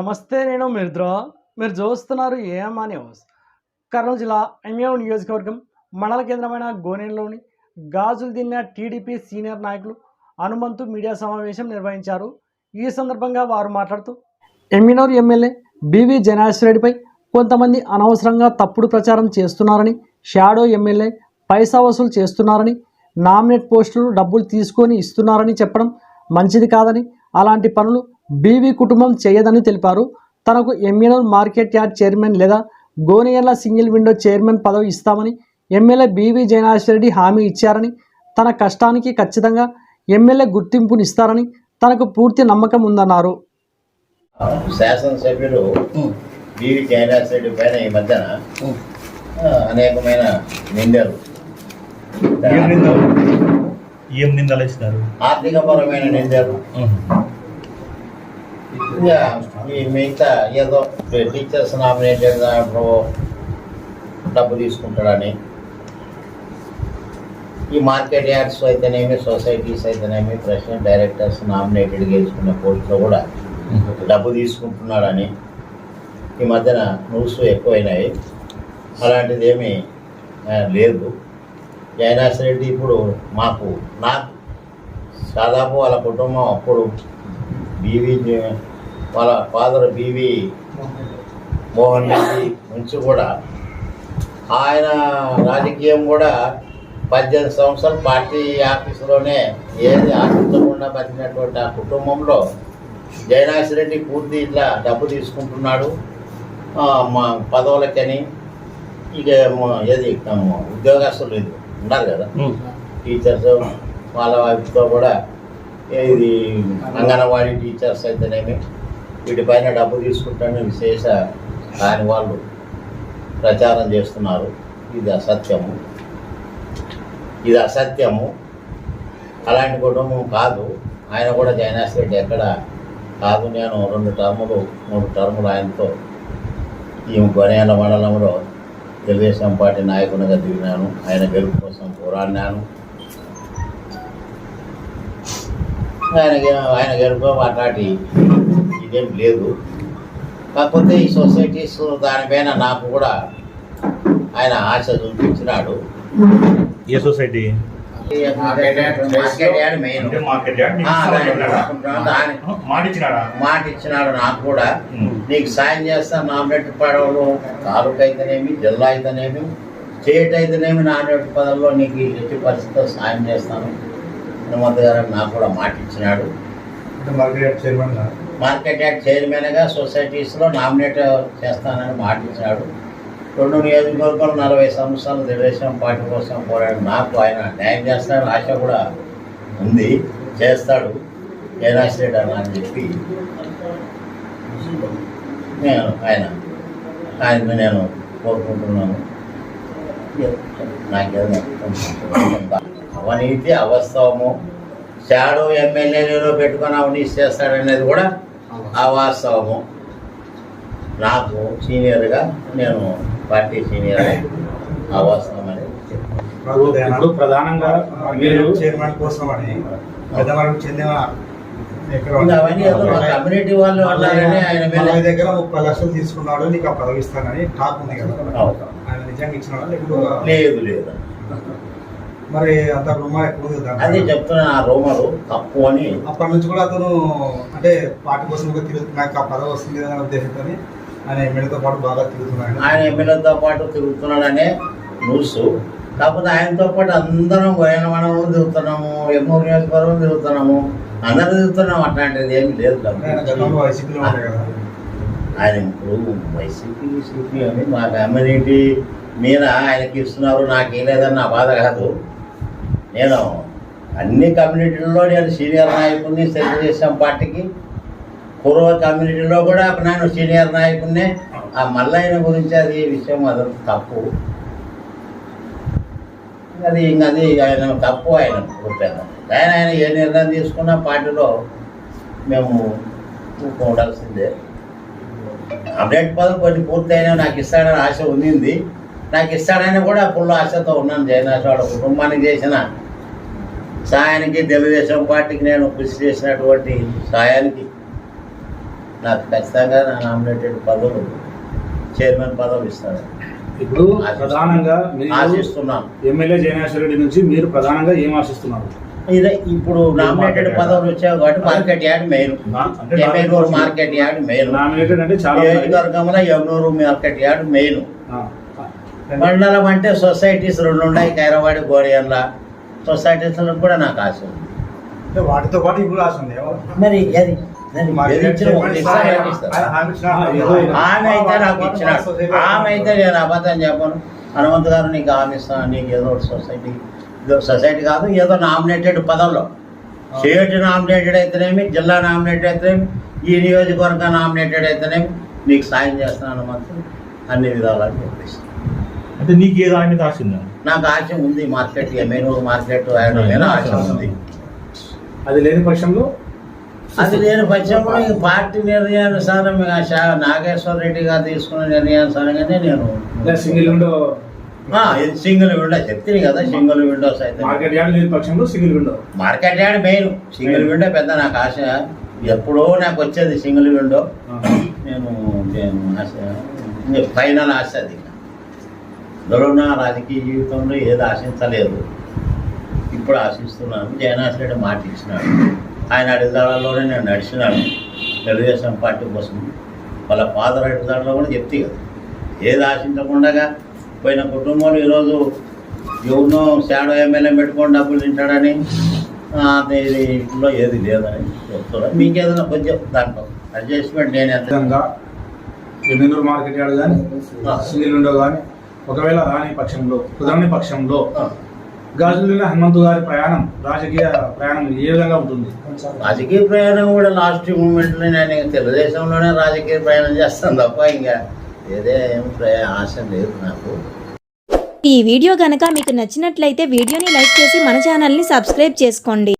నమస్తే నేను మిర్ద్ర. మీరు చూస్తున్నారు ఏఎంఆ న్యూస్. కర్నూలు జిల్లా ఎంఏఓ నియోజకవర్గం మండల కేంద్రమైన గోనెంలోని గాజులు తిన్న టీడీపీ సీనియర్ నాయకులు హనుమంతు మీడియా సమావేశం నిర్వహించారు. ఈ సందర్భంగా వారు మాట్లాడుతూ ఎమ్మినూరు ఎమ్మెల్యే బివి జనాశ్రెడ్డిపై కొంతమంది అనవసరంగా తప్పుడు ప్రచారం చేస్తున్నారని షాడో ఎమ్మెల్యే పైసా వసూలు చేస్తున్నారని నామినేట్ పోస్టులు డబ్బులు తీసుకొని ఇస్తున్నారని చెప్పడం మంచిది కాదని అలాంటి పనులు బీవీ కుటుంబం చేయదని తెలిపారు. తనకు ఎమ్మెల్యే మార్కెట్ యార్డ్ చైర్మన్ లేదా గోనియర్ల సింగిల్ విండో చైర్మన్ పదవి ఇస్తామని ఎమ్మెల్యే బీవీ జయనాశ్వరెడ్డి హామీ ఇచ్చారని తన కష్టానికి ఖచ్చితంగా ఎమ్మెల్యే గుర్తింపునిస్తారని తనకు పూర్తి నమ్మకం ఉందన్నారు. శాసనసభ్యులు బివి పైన ఈ మధ్యన అనేకమైన నిందలు. ఏం నిందలు? ఏం నిందలు ఇచ్చినారు ఆర్థికపరమైన నిందలు. ఇంకా ఈ మిగతా ఏదో టీచర్స్ నామినేటెడ్ దాంట్లో డబ్బు తీసుకుంటాడని. ఈ మార్కెట్ యార్డ్స్ అయితేనేమి సొసైటీస్ అయితేనేమి ప్రెసిడెంట్ డైరెక్టర్స్ నామినేటెడ్ గెలుచుకునే పోస్టులో కూడా డబ్బు తీసుకుంటున్నాడని. ఈ మధ్యన న్యూస్ ఎక్కువైనాయి. అలాంటిది ఏమీ లేదు. జయనాథ్ రెడ్డి ఇప్పుడు మాకు నాకు దాదాపు వాళ్ళ కుటుంబం అప్పుడు బీవీ వాళ్ళ ఫాదర్ బీవీ మోహన్ రెడ్డి నుంచి కూడా ఆయన రాజకీయం కూడా పద్దెనిమిది సంవత్సరాలు పార్టీ ఆఫీసులోనే ఏది ఆశించకుండా బతికినటువంటి ఆ కుటుంబంలో జయనాథ్ రెడ్డి పూర్తి ఇట్లా డబ్బు తీసుకుంటున్నాడు. మా పదవులకని ఇక ఏది ఉద్యోగస్తులు ఇది ఉన్నారు కదా. టీచర్స్ వాళ్ళ వాటితో కూడా ఇది అంగన్వాడీ టీచర్స్ అయితేనేమి వీటిపైన డబ్బు తీసుకుంటానే విశేష ఆయన వాళ్ళు ప్రచారం చేస్తున్నారు. ఇది అసత్యము. ఇది అసత్యము. అలాంటి కుటుంబం కాదు. ఆయన కూడా జైనాస్ రెడ్డి ఎక్కడ కాదు. నేను రెండు టర్ములు మూడు టర్ములు ఆయనతో ఈ గొనేల మండలంలో తెలుగుదేశం పార్టీ నాయకునిగా దిగినాను. ఆయన గెలుపు కోసం పోరాడినాను. ఆయన ఆయన గెలుపు అట్లాంటి ఇదేం లేదు. కాకపోతే ఈ సొసైటీస్ దానిపైన నాకు కూడా ఆయన ఆశ చూపించినాడు. ఏ సొసైటీ? మాట ఇచ్చినాడా మాట ఇచ్చినాడు నాకు కూడా. నీకు సాయం చేస్తాను నామినేట్ పదవులు తాలూకా అయితేనేమి జిల్లా అయితేనేమి స్టేట్ అయితేనేమి నామినేట్ పదవుల్లో నీకు ఎట్టి పరిస్థితుల్లో సాయం చేస్తాను. హనుమంత్ గారు నాకు కూడా మాట ఇచ్చినాడు మార్కెట్ చైర్మన్ మార్కెట్ యార్డ్ చైర్మన్గా సొసైటీస్లో నామినేట్ చేస్తానని మాట ఇచ్చినాడు రెండు నియోజకవర్గాలు నలభై సంవత్సరాలు తెలుగుదేశం పార్టీ కోసం పోరాడు నాకు ఆయన న్యాయం చేస్తాడని ఆశ కూడా ఉంది. చేస్తాడు. జయరాశ్రెడ్డి అన్న అని చెప్పి నేను ఆయన ఆయన నేను కోరుకుంటున్నాను. నాకేదైనా అవనీతి అవాస్తవము. షాడో ఎమ్మెల్యేలో పెట్టుకొని అవినీతి చేస్తాడనేది కూడా అవాస్తవము నాకు సీనియర్గా నేను పార్టీ సీనియర్ అవాస్తవం అనేది చెప్తాను. ఇప్పుడు ప్రధానంగా మీరు చైర్మన్ కోసం అని పెద్దవాళ్ళకి చెందిన కమ్యూనిటీ వాళ్ళు అన్నారని ఆయన మీద దగ్గర ముప్పై లక్షలు తీసుకున్నాడు నీకు ఆ పదవి ఇస్తానని టాక్ ఉంది కదా. ఆయన నిజంగా లేకపోతే లేదు లేదు మరి అంత రుమా ఎక్కువ. అదే చెప్తున్నా ఆ రోమరు తప్పు అని. అప్పటి నుంచి కూడా అతను అంటే పార్టీ కోసం కూడా తిరుగుతు నాకు ఆ పదవి వస్తుంది అనే ఉద్దేశంతో ఆయన ఎమ్మెల్యేతో పాటు బాగా తిరుగుతున్నాడు. ఆయన ఎమ్మెల్యేతో పాటు తిరుగుతున్నాడనే న్యూస్. కాకపోతే ఆయనతో పాటు అందరం గోయన మనం తిరుగుతున్నాము ఎమ్మూరు నియోజకవర్గం తిరుగుతున్నాము అందరం తిరుగుతున్నాం అట్లాంటిది ఏమి లేదు వైసీపీలో ఆయన ఇప్పుడు వైసీపీ సిపి అని మా కమ్యూనిటీ మీద ఆయనకి ఇస్తున్నారు నాకు లేదని నా బాధ కాదు. నేను అన్ని కమ్యూనిటీల్లో నేను సీనియర్ నాయకుడిని తెలుగుదేశం పార్టీకి. పూర్వ కమ్యూనిటీలో కూడా నేను సీనియర్ నాయకుడిని. ఆ మల్లయ్య గురించి అది విషయం అది తప్పు. అది ఇంక అది ఆయన తప్పు ఆయన రూపాయలు ఆయన ఆయన ఏ నిర్ణయం తీసుకున్న పార్టీలో మేము ఉండాల్సిందే అప్డేట్ పదవి కొన్ని పూర్తయినా నాకు ఇస్తాడని ఆశ ఉండింది. నాకు ఇస్తాడని కూడా ఫుల్ ఆశతో ఉన్నాను జయనాథ్ వాళ్ళ కుటుంబానికి చేసిన సాయానికి తెలుగుదేశం పార్టీకి నేను కృషి చేసినటువంటి సాయానికి నాకు ఖచ్చితంగా నా నామినేటెడ్ పదవులు చైర్మన్ పదవులు ఇస్తాడు. ఇప్పుడు ప్రధానంగా ఆశిస్తున్నాను. ఎమ్మెల్యే జయనేశ్వర రెడ్డి నుంచి మీరు ప్రధానంగా ఏం ఆశిస్తున్నారు? ఇదే ఇప్పుడు నామినేటెడ్ పదవులు వచ్చాయి కాబట్టి market yard main market yard main nominated అంటే చాలా. నియోజకవర్గంలో యమునూరు మార్కెట్ యార్డ్ మెయిన్. మండలం అంటే సొసైటీస్ రెండు ఉన్నాయి కైరవాడి గోరియన్ల సొసైటీస్లో కూడా నాకు ఆశ ఉంది. వాటితో పాటు ఇప్పుడు ఆశ ఉంది. మరి అది ఒక. ఆమె అయితే నాకు ఇచ్చినాడు. ఆమె అయితే నేను అబద్ధం చెప్పను. హనుమంత్ గారు నీకు ఆమె ఇస్తాను. నీకు ఏదో ఒకటి సొసైటీ ఏదో సొసైటీ కాదు ఏదో నామినేటెడ్ పదంలో. స్టేట్ నామినేటెడ్ అయితేనేమి జిల్లా నామినేటెడ్ అయితేనేమి ఈ నియోజకవర్గ నామినేటెడ్ అయితేనేమి నీకు సాయం చేస్తాను హనుమంతు. అన్ని విధాలుగా చెప్పేసి. అంటే నీకు ఏదో ఆయన మీద ఆశ ఉందా? నాకు ఆశ ఉంది మార్కెట్ ఎమ్మెనూరు మార్కెట్ ఆశ ఉంది. అది లేని పక్షంలో? అది నేను పక్షంలో ఈ పార్టీ నిర్ణయానుసారం నాగేశ్వర రెడ్డి గారు తీసుకున్న నిర్ణయానుసారంగానే నేను సింగిల్ విండో? ఇది సింగిల్ విండో చెప్తుంది కదా సింగిల్ విండోస్ అయితే. మార్కెట్ యార్డ్ లేని పక్షంలో single window? Market yard main single window పెద్ద నాకు ఆశ. ఎప్పుడో నాకు వచ్చేది సింగిల్ విండో. నేను నేను ఆశ ఫైనల్ ఆశ అది. అందులో నా రాజకీయ జీవితంలో ఏది ఆశించలేదు. ఇప్పుడు ఆశిస్తున్నాను. జగన్నాథ్ రెడ్డి మాట ఇచ్చినాడు. ఆయన అడుగుదాడలోనే నేను నడిచినాను. తెలుగుదేశం పార్టీ కోసం వాళ్ళ ఫాదర్ అడుగుదాడలో కూడా చెప్తే కదా. ఏది ఆశించకుండా పోయిన కుటుంబంలో ఈరోజు ఎవరినో షాడో ఎమ్మెల్యే పెట్టుకొని డబ్బులు తింటాడని ఇది ఇంట్లో ఏది లేదని చెప్తున్నాను మీకు ఏదైనా కొంచెం దాంట్లో అడ్జస్ట్మెంట్ నేను ఎంత విధంగా మార్కెట్ యార్డ్ కానీ సింగిల్ విండో కానీ ఒకవేళ రాని పక్షంలో కుదరని పక్షంలో గాజుల్లోని హనుమంతు గారి ప్రయాణం రాజకీయ ప్రయాణం ఏ విధంగా ఉంటుంది? రాజకీయ ప్రయాణం కూడా లాస్ట్ మూమెంట్లో నేను తెలుగుదేశంలోనే రాజకీయ ప్రయాణం చేస్తాను తప్ప ఇంకా ఏదే ఏం ఆశ లేదు నాకు. ఈ వీడియో గనక మీకు నచ్చినట్లయితే వీడియోని లైక్ చేసి మన ఛానల్ని సబ్స్క్రైబ్ చేసుకోండి.